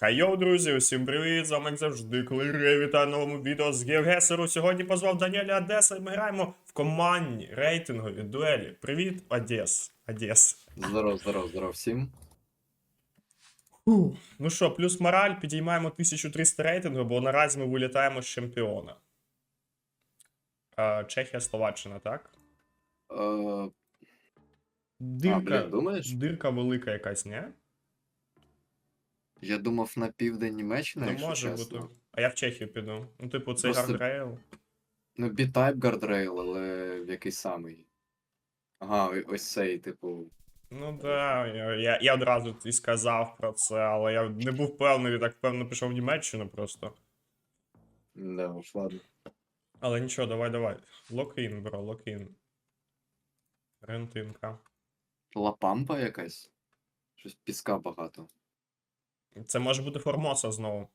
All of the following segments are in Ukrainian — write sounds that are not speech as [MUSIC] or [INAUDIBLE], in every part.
Хайо, друзі, усім привіт! З вами як завжди Клири. Вітаю новому відео з Геогесеру. Сьогодні позвав Даніеля Одеса і ми граємо в командні рейтингові дуелі. Привіт, Одес. Одес. Здоров, здоров, здоров всім. Фу. Ну що, плюс мораль, підіймаємо 1300 рейтингу, бо наразі ми вилітаємо з чемпіона. Е, Чехія, Словаччина, так? Е, а, Дирка, блін, думаєш? дирка велика якась, ні? Я думав на південь Німеччини, Не якщо може чесно. бути. А я в Чехію піду. Ну, типу, цей Просто- гардрейл. Ну, B-Type Guardrail, але в який самий. Ага, о- ось цей, типу. Ну да, я, я, я одразу і сказав про це, але я не був впевнений, так впевнено пішов в Німеччину просто. Да, уж ладно. Але нічого, давай, давай. Локін, бро, локін. Рентинка. Лапампа якась? Щось піска багато. Це може бути Формоса знову.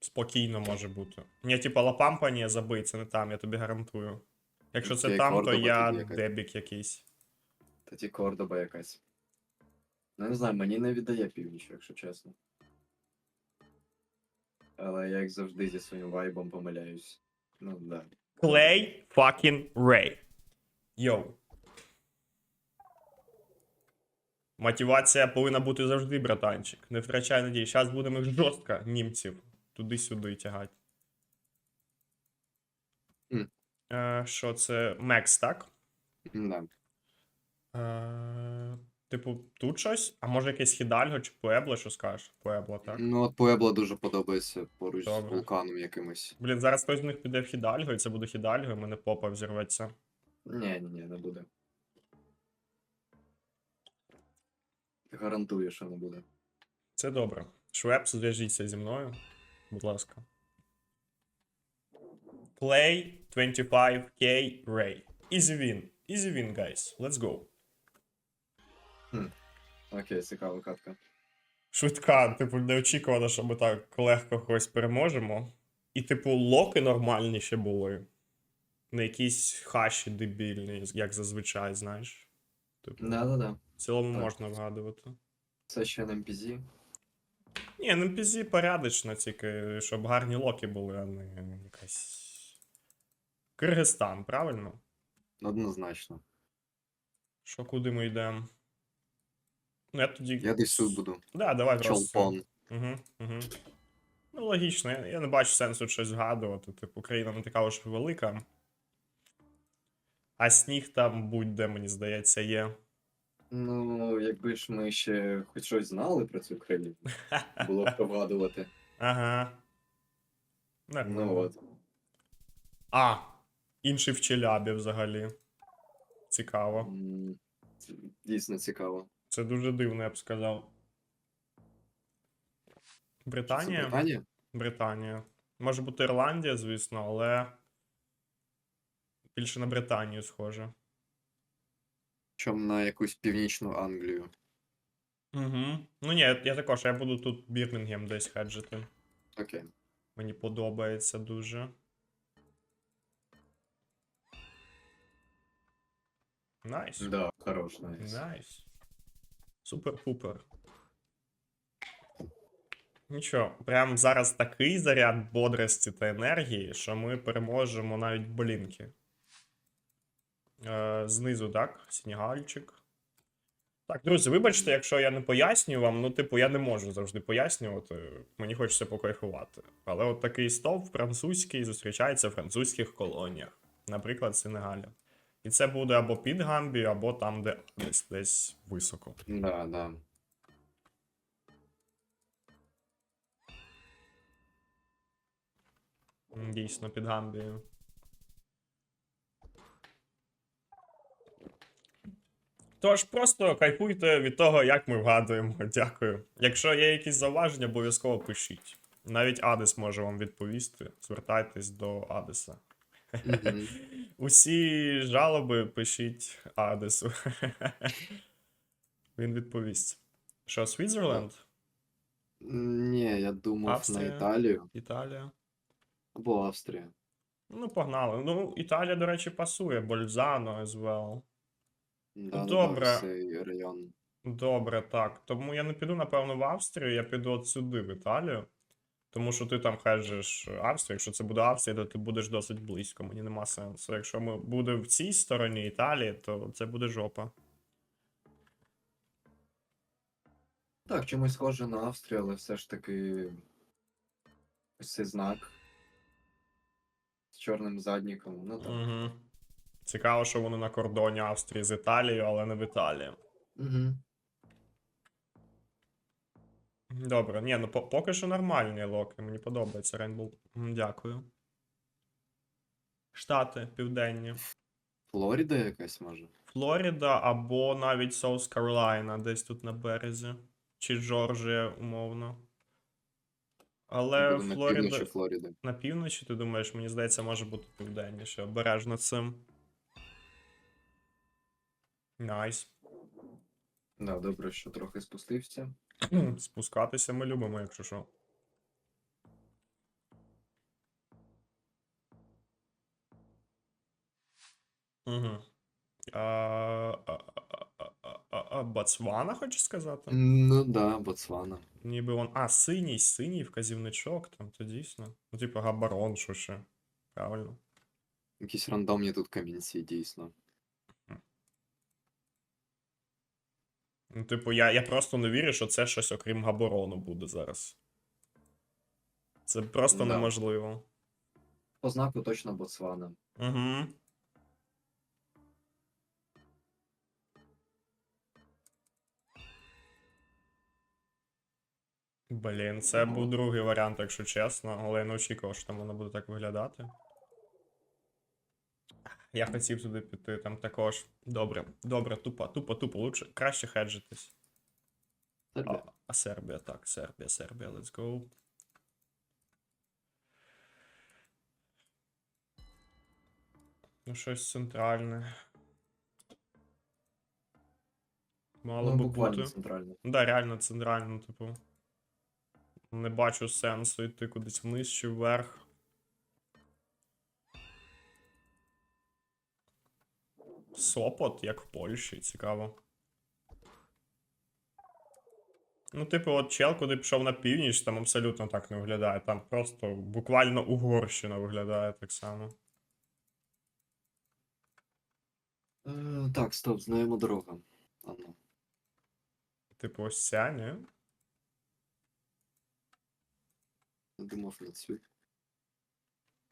Спокійно може бути. Ні, типа Лапампа ні, забий, це не там, я тобі гарантую. Якщо це Окей, там, то я якась. дебік якийсь. Тоді Кордоба якась. Ну, не знаю, мені не віддає північ, якщо чесно. Але я, як завжди, зі своїм вайбом помиляюсь. Ну, да. Клей fucking Ray. Йоу. Мотивація повинна бути завжди, братанчик. Не втрачай надії. Зараз будемо їх жорстко німців туди-сюди тягати. Е, Що це? Мекс, так? Да. Е, Типу, тут щось? А може якесь Хідальго чи Пуебло, що скажеш? Пуебло, так? Ну, от Пуебло дуже подобається поруч Добре. з вулканом якимось. Блін, зараз хтось з них піде в Хідальго, і це буде Хідальго, і мене попа взірветься. Ні, ні, ні, не буде. Гарантую, що не буде. Це добре. Швепс, зв'яжіться зі мною. Будь ласка. Play 25k Ray. Easy win. Easy win, guys. Let's go. Окей, цікава катка. Швидка, типу, неочікувано, що ми так легко когось переможемо. І, типу, локи нормальні ще були. Не якісь хаші дебільні, як зазвичай, знаєш. Типу, Да-да-да. Цілому так. можна вгадувати. Це ще на MPZ. Ні, на NPC порядочно, тільки щоб гарні локи були, а не якась. Киргизстан, правильно? Однозначно. Що куди ми йдемо? Ну, я тоді. Я десь тут буду. Да, давай просто. Чолпон. Угу, угу. Ну, логічно, я, я не бачу сенсу щось згадувати. Типу, Україна не така уж велика. А сніг там будь-де, мені здається, є. Ну, якби ж ми ще хоч щось знали про цю країну, було б вгадувати. [LAUGHS] Ага. Нормально. Ну от. А, інший в Челябі взагалі. Цікаво. М, це Дійсно цікаво. Це дуже дивно, я б сказав. Це Британія? Британія? Британія. Може бути Ірландія, звісно, але. Більше на Британію схоже. Чом на якусь північну Англію. Угу. Ну ні, я я також, я буду тут Бірмінгем десь хеджити. Окей. Мені подобається дуже. Найс. Да, хорош, найс. Найс. Супер-пупер. Нічого, прям зараз такий заряд бодрості та енергії, що ми переможемо навіть блінки. Е, знизу, так, Сенегальчик. Так, друзі, вибачте, якщо я не пояснюю вам, ну, типу, я не можу завжди пояснювати. Мені хочеться покайфувати. Але от такий стовп французький зустрічається в французьких колоніях, наприклад, Сенегаля. І це буде або під Гамбію, або там, де десь десь високо. Да, да. Дійсно, під Гамбією. Тож просто кайфуйте від того, як ми вгадуємо. [LAUGHS] Дякую. Якщо є якісь зауваження, обов'язково пишіть. Навіть Адес може вам відповісти. Звертайтесь до Адеса. Мгм. [LAUGHS] Усі жалоби пишіть Адесу. [LAUGHS] Він відповість. Що, Світзерленд? Ні, я думав Австрія? на Італію Італія? або Австрія. Ну, погнали. Ну, Італія, до речі, пасує. Бользано as well. Да, да, Добре. да, цей район. Добре, так. Тому я не піду, напевно, в Австрію, я піду от сюди, в Італію. Тому що ти там хеджеш Австрію. Якщо це буде Австрія, то ти будеш досить близько. Мені нема сенсу. Якщо ми буде в цій стороні Італії, то це буде жопа. Так, чимось схоже на Австрію, але все ж таки ось цей знак з чорним задніком. Ну так. Угу. Цікаво, що вони на кордоні Австрії з Італією, але не в Італії. Угу. Добре, ні, ну поки що нормальні локи. Мені подобається. М, Дякую. Штати південні. Флоріда якась може. Флоріда або навіть Саус Каролайна, десь тут на березі. Чи Джорджія, умовно. Але Тобто на півночі Флоріди. на півночі, ти думаєш, мені здається, може бути південніше. Обережно цим. Найс. Да, добре, що трохи спустився. Спускатися ми любимо, якщо що. Угу. А, а, а, а, а, а, а, Ботсвана, хочу сказати? Ну да, Ботсвана. Ніби он. А, синій, синій вказівничок, там, то дійсно. Ну, типу, габарон, що ще. Правильно. Якісь рандомні тут камінці, дійсно. Ну, типу, я, я просто не вірю, що це щось окрім габарону буде зараз. Це просто Да. неможливо. По знаку точно Ботсвана. Угу. Блін, це був другий варіант, якщо чесно, але я не очікував, що там воно буде так виглядати. Я хотів туди піти, там також. Добре, добре, тупо, тупо, тупо, лучше, краще хеджитись. А, Сербія. а Сербія, так, Сербія, Сербія, let's go. Ну, щось центральне. Мало Ну, би бути. центрально. Ну Да, реально центрально, типу. Не бачу сенсу йти кудись вниз чи вверх. Сопот, як в Польщі, цікаво. Ну, типу, от чел, куди пішов на північ, там абсолютно так не виглядає. Там просто буквально Угорщина виглядає так само. Е, так, стоп, знаємо дорогу. Ану. Типу, ось ця, ні? Не думав на цю.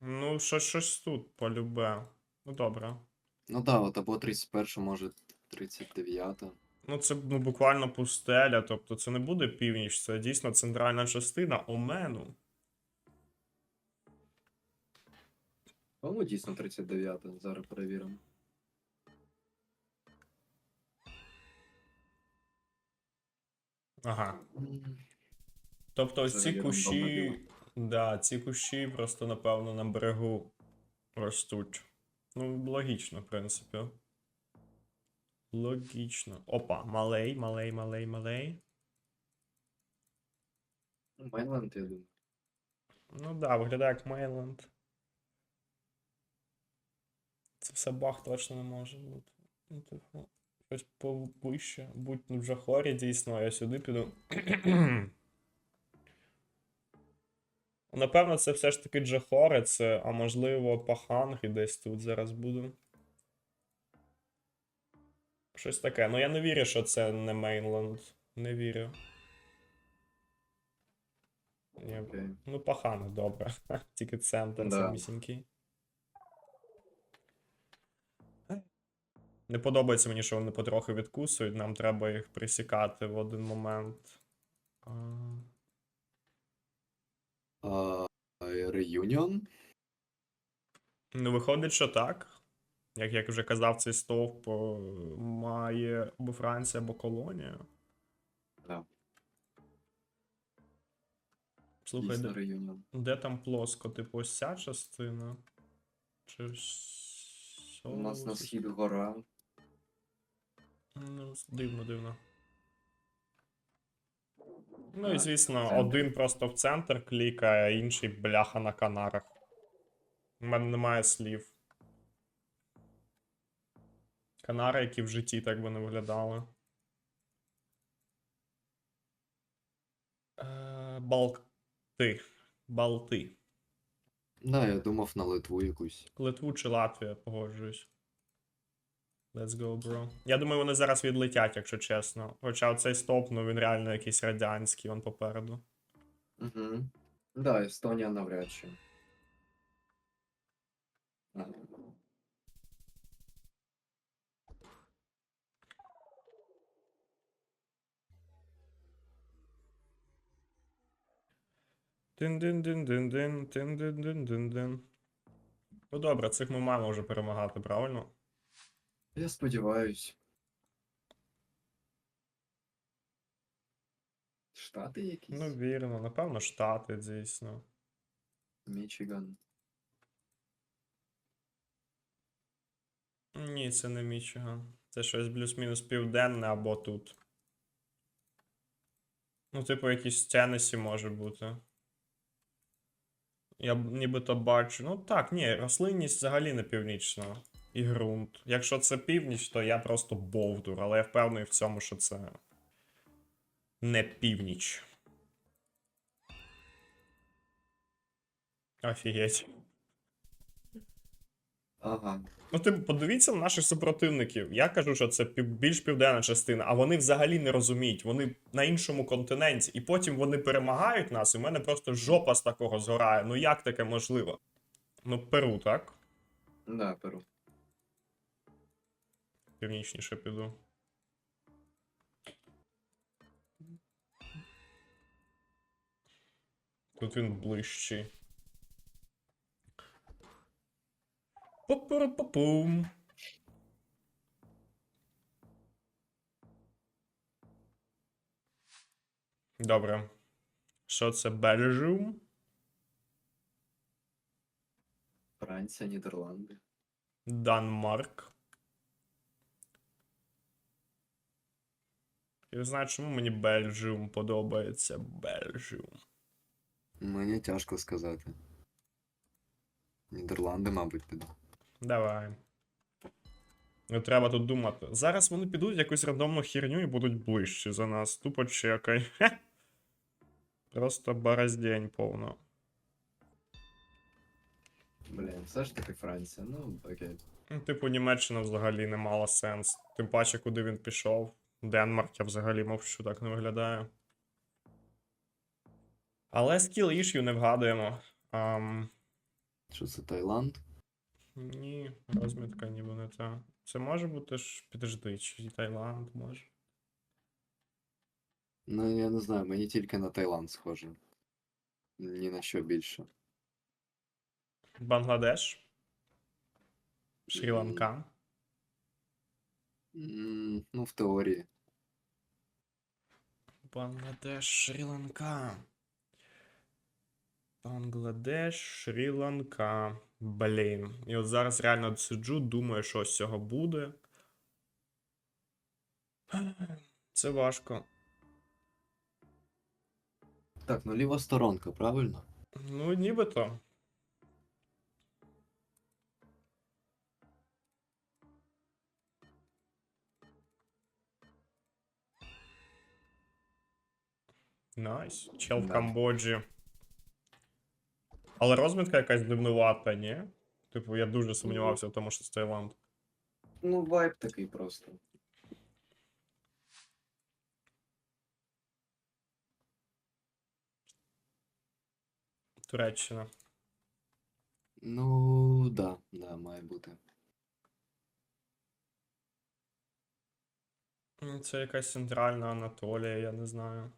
Ну, щось, щось тут, полюбе. Ну, добре. Ну да, от або 31, може 39. Ну, це ну, буквально пустеля, тобто це не буде північ, це дійсно центральна частина Омену. По-моєму, дійсно 39. Зараз перевіримо. Ага. Тобто ось ці кущі. рандомна Да, ці кущі просто, напевно, на берегу ростуть. Ну, логічно, в принципі. Логічно. Опа, малей, малей, малей, малей. Майнленд, я думаю. Ну да, виглядає як Мейленд. Це все баг точно не може бути. Ну, типу, щось повище. Будь ну, в Джахорі, дійсно, я сюди піду. Напевно, це все ж таки Джахори, а можливо, Паханг і десь тут зараз буду. Щось таке. Ну я не вірю, що це не Мейнленд. Не вірю. Окей. Ну, пахано, добре. [LAUGHS] Тільки центр Да. самісінький. Не подобається мені, що вони потрохи відкусують, нам треба їх присікати в один момент. А, А, Реюніон? Ну, виходить, що так. Як я вже казав, цей стовп має або Франція, або колонія. Да. Слухай, Дійсно де, де там плоско? Типу, ось ця частина? Чи У нас на схід гора. Ну, дивно, дивно. Ну і звісно, центр. один просто в центр клікає, а інший бляха на канарах. У мене немає слів. Канари, які в житті так би не виглядали. Е, Балти. Балти. Да, я думав на Литву якусь. Литву чи Латвія, погоджуюсь. Let's go, bro. Я думаю, вони зараз відлетять, якщо чесно. Хоча оцей стоп, ну він реально якийсь радянський, він попереду. Угу. Да, Естонія навряд чи. Ага. Тин-дин-дин-дин-дин, тин-дин-дин-дин-дин. Ну добре, цих ми маємо вже перемагати, правильно? Я сподіваюсь. Штати якісь? Ну, вірно, напевно, Штати, дійсно. Мічиган. Ні, це не Мічиган. Це щось плюс-мінус південне або тут. Ну, типу, якісь Теннесі може бути. Я нібито бачу. Ну так, ні, рослинність взагалі не північна. І ґрунт. Якщо це північ, то я просто бовдур, але я впевнений в цьому, що це не північ. Офігеть. Ага. Ну, типу, подивіться на наших супротивників. Я кажу, що це більш південна частина, а вони взагалі не розуміють. Вони на іншому континенті, і потім вони перемагають нас, і в мене просто жопа з такого згорає. Ну як таке можливо? Ну, Перу, так? Да, Перу. Північніше піду. Тут він ближчий. Пу-пу-пу-пум. Добре. Що це Бельжіум? Франція, Нідерланди. Данмарк. Я не знаю, чому мені Бельжіум подобається. Бельжіум. Мені тяжко сказати. Нідерланди, мабуть, піду. Давай. Не треба тут думати. Зараз вони підуть якусь рандомну херню і будуть ближче за нас. Тупо чекай. Просто бороздень повно. Блін, все ж таки Франція, ну окей. Ну, Типу, Німеччина взагалі не мала сенс. Тим паче, куди він пішов. Денмарк я взагалі мовчу, так не виглядає. Але скіл ішю не вгадуємо. Ам, Що це Таїланд? ні, розмітка ніби не та. Це може бути ж. Підожди, чи Таїланд може. Ну, я не знаю, мені тільки на Таїланд схоже. Ні на що більше. Бангладеш. Шрі-Ланка. М, Ну, в теорії. Бангладеш, Шрі-Ланка. Бангладеш, Шрі-Ланка. Блін. І от зараз реально сиджу, думаю, що з цього буде. [CLEARS THROAT] Це важко. Так, ну ліва сторонка, правильно? Ну, нібито. Найс. Чел в. Камбоджі. Але розмітка якась дивнувата, ні? Типу, я дуже сумнівався в тому, що це Таїланд. Ну, вайб такий просто. Туреччина. Ну, да, да, має бути. М, Це якась центральна Анатолія, я не знаю.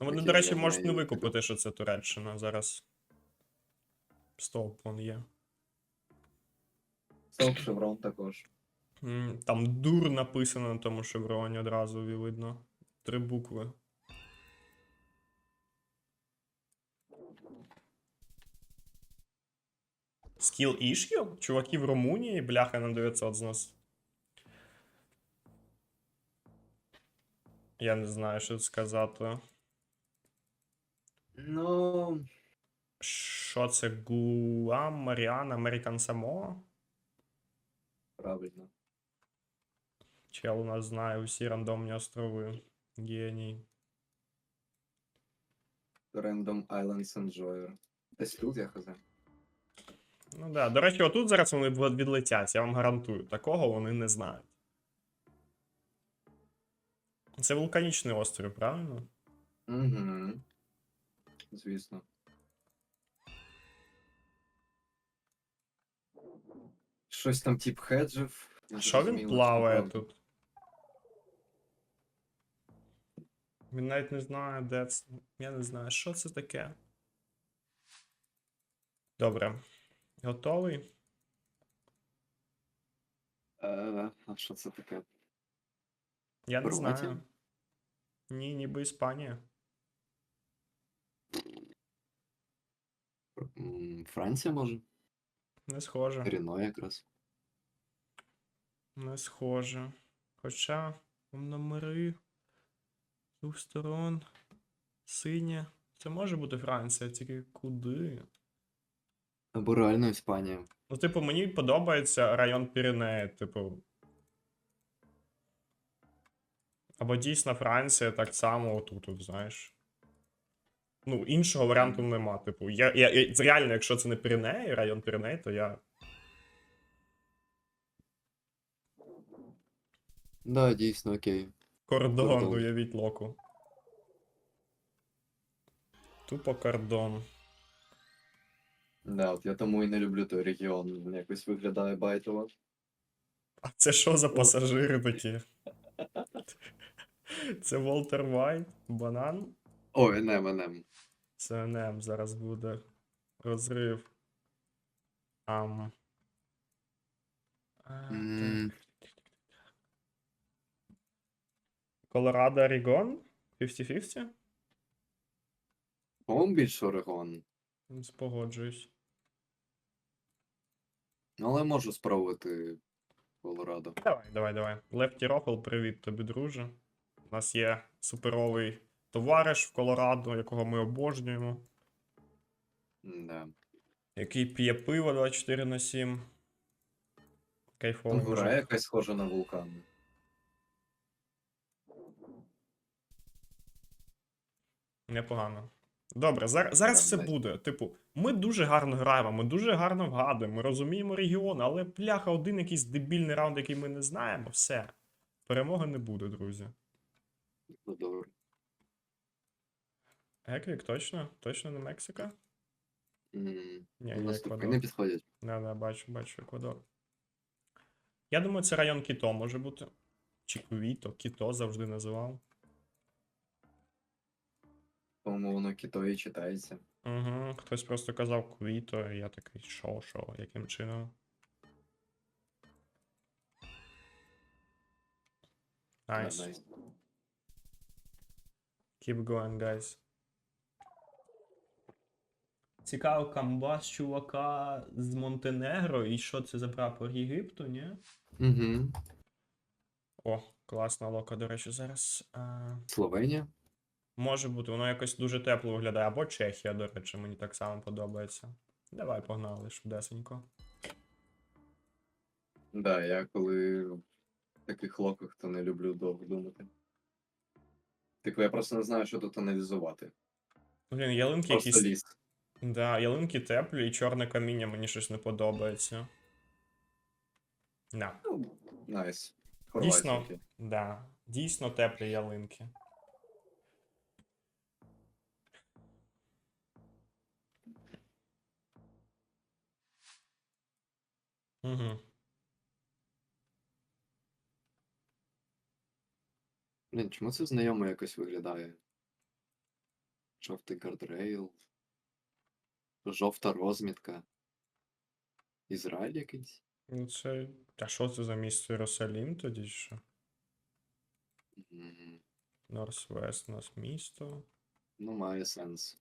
Ну, вони, до речі, можуть не викупити, що це Туреччина зараз. Стоп, вон є. Стоп, шеврон також. Там дур написано на тому шевроні одразу видно. Три букви. Скіл іш'ю? Чуваки в Румунії, бляха на 900 з нас. Я не знаю, що сказати. Ну, Що це Гуам, Маріан, Американ Самоа? правильно. Чел у нас знає усі рандомні острови. Геній. Random Islands Enjoyer. Десь тут я хз. Ну да. До речі, отут зараз вони відлетять, я вам гарантую. Такого вони не знають. Це вулканічний острів, правильно? Угу. Звісно. Щось там тип хеджів. не Що він зрозуміло, плаває правда. тут? Він навіть не знає, де це. Я не знаю, що це таке. Добре. Готовий? Е, а що це таке? Я не Хорватія? знаю. Ні, ніби Іспанія. Франція може? Не схоже. Ріно якраз. Не схоже. Хоча номери з двох сторон. Синя. Це може бути Франція, тільки куди? Або реально Іспанія. Ну, типу, мені подобається район Піренеї, типу. Або дійсно Франція так само отут, от, знаєш. Ну, іншого варіанту нема. Типу, я, я, я, реально, якщо це не Піренеї, район Піренеї, то я. Да, дійсно, окей. Кордон, Кордон. уявіть локу. Тупо кордон. Да, от я тому і не люблю той регіон. Він якось виглядає байтово. А це що за пасажири такі? Це Волтер Вайт, банан. Ой, нем, нем. Це НМ зараз буде розрив. Ам. М. Колорадо Орегон? 50-50? По-моєму, Орегон. Спогоджуюсь. Ну, Але можу спробувати Колорадо. Давай, давай, давай. Лефті Рофл, привіт тобі, друже. У нас є суперовий товариш в Колорадо, якого ми обожнюємо, Да. який п'є пиво 24 на 7. Кайфовий. Гора якась схожа на вулкан. Непогано. Добре, зараз, зараз все буде. Типу, ми дуже гарно граємо, ми дуже гарно вгадуємо, ми розуміємо регіон, але бляха, один якийсь дебільний раунд, який ми не знаємо, все. Перемоги не буде, друзі. Ну, добре. Еквік, точно? Точно не Мексика? Ні, Наступні Еквадор. не підходять. Да, да, бачу, бачу Еквадор. Я думаю, це район Кіто може бути. Чи Квіто, Кіто завжди називав. По-моєму, воно кіто і читається. Угу. Хтось просто казав Квіто, і я такий, що, що, яким чином? Да, Найс. найс. Keep going, guys. Цікаво, камбас чувака з Монтенегро, і що це за прапор Єгипту, ні? Угу. О, класна лока, до речі, зараз. А... Словенія? Може бути, воно якось дуже тепло виглядає. Або Чехія, до речі, мені так само подобається. Давай погнали, швидесенько. Да, я коли в таких локах, то не люблю довго думати. Типу, я просто не знаю, що тут аналізувати. Блін, ялинки Просто якісь. ліс. Да, ялинки теплі і чорне каміння мені щось не подобається. Да, Ну, найс. Дійсно. Да. Дійсно теплі ялинки. Угу. Блін, чому це знайомо якось виглядає? Жовтий гардрейл. Жовта розмітка. Ізраїль якийсь? Ну це. А що це за місто Єрусалім тоді що? Угу. Норс-Вест у нас місто. Ну, має сенс.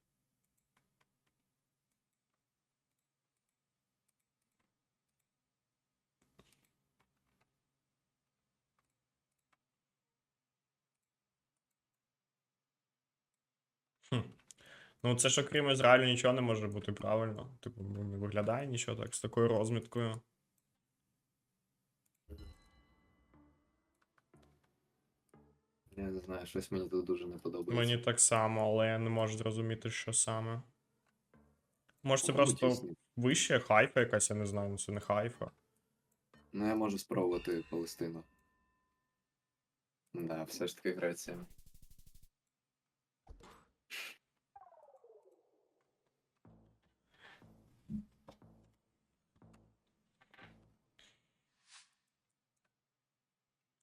Хм. Ну, це ж окрім Ізраїлю нічого не може бути правильно. Типу, ну, не виглядає нічого так з такою розміткою. Я не знаю, щось мені тут дуже не подобається. Мені так само, але я не можу зрозуміти, що саме. Може, це просто вище хайфа якась, я не знаю, ну це не хайфа. Ну, я можу спробувати Палестину. Да, все ж таки Греція.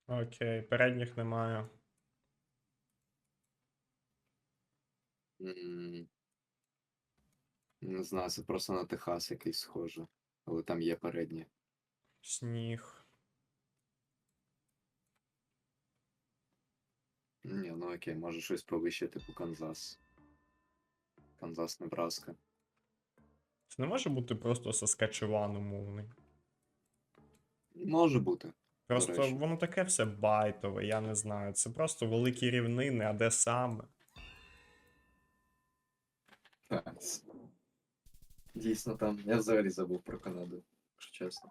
Окей, передніх немає. М, Не знаю, це просто на Техас якийсь схоже. Але там є передні. Сніг. Ні, ну окей, може щось повище, типу Канзас. Канзас, Небраска. Це не може бути просто Саскачеван умовний. Може бути. Просто речі. воно таке все байтове, я не знаю. Це просто великі рівнини, а де саме? Так. Дійсно там. Я взагалі забув про Канаду, якщо чесно.